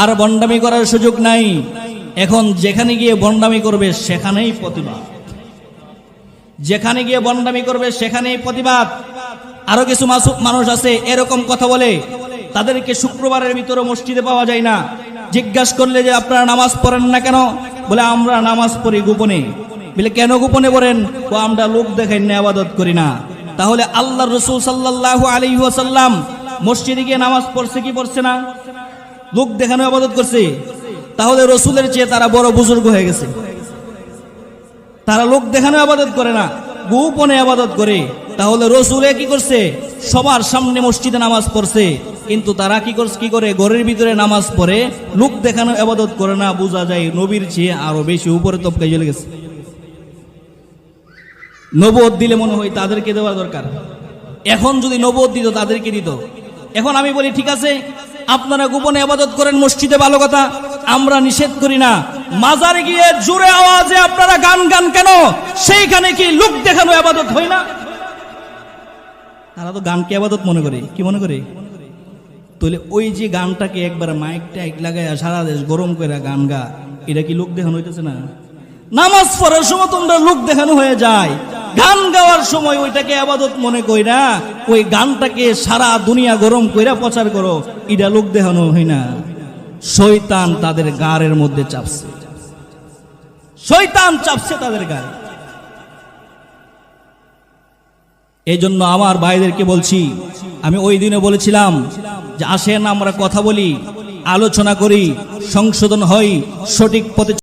আর বন্ডামি করার সুযোগ নাই। এখন যেখানে গিয়ে বন্ডামি করবে, সেখানেই প্রতিবাদ। যেখানে গিয়ে বন্ডামি করবে, সেখানেই প্রতিবাদ। আরও কিছু মানুষ আছে, এরকম কথা বলে, তাদেরকে শুক্রবারের ভিতরে মসজিদে পাওয়া যায় না। জিজ্ঞাসা করলে যে, আপনারা নামাজ পড়েন না কেন? বলে, আমরা নামাজ পড়ি গোপনে। বলে, কেন গোপনে পড়েন? ও আমরা লোক দেখাই না আবাদত করি না। তাহলে আল্লাহ রসুল সাল্লাহ আলী ওয়াসাল্লাম মসজিদে গিয়ে নামাজ পড়ছে কি পড়ছে না? লোক দেখানো আবাদত করছে, তাহলে রসুলের চেয়ে তারা বড় বুজুর্গ হয়ে গেছে। তারা লোক দেখানো আবাদত করে না, গোপনে আবাদত করে। তাহলে রসুলে কি করছে? সবার সামনে মসজিদে নামাজ পড়ছে, কিন্তু তারা কি করছে, কি করে? ঘরের ভিতরে নামাজ পড়ে, লোক দেখানো আবাদত করে না, বোঝা যায় নবীর চেয়ে আরও বেশি উপরে তপকাই চলে গেছে। নবদ দিলে মনে হয় তাদেরকে দেওয়া দরকার। এখন যদি নবদ দিত, তাদেরকে দিত। এখন আমি বলি, ঠিক আছে আপনারা গোপনে আবাদত করেন মসজিদে, ভালো কথা। আমরা নিষেধ করি না। মাজারে গিয়ে জোরে আওয়াজে আপনারা গান গান কেন? সেইখানে কি লোক দেখানো আবাদত হয় না? তারা তো গানকে আবাদত মনে করে। কি মনে করে? তাহলে ওই যে গানটাকে একবার মাইক টাইক লাগায় সারা দেশ গরম করে গান গা, এটা কি লোক দেখানো হইতেছে না? নামাজ পড়ার সময় তোমরা লোক দেখানো হয়ে যায়। গান গাওয়ার সময় ওইটাকে আবাদত মনে কইরা, ওই গানটাকে সারা দুনিয়া গরম কইরা প্রচার করো এটা লোক দেখানো হয় না। শয়তান তাদের গাড়ের মধ্যে চাপছে। শয়তান চাপছে তাদের গায়ে। এই জন্য আমার ভাইদেরকে বলছি, আমি ওই দিনে বলেছিলাম যে আসেন আমরা কথা বলি, আলোচনা করি, সংশোধন হই, সঠিক পথে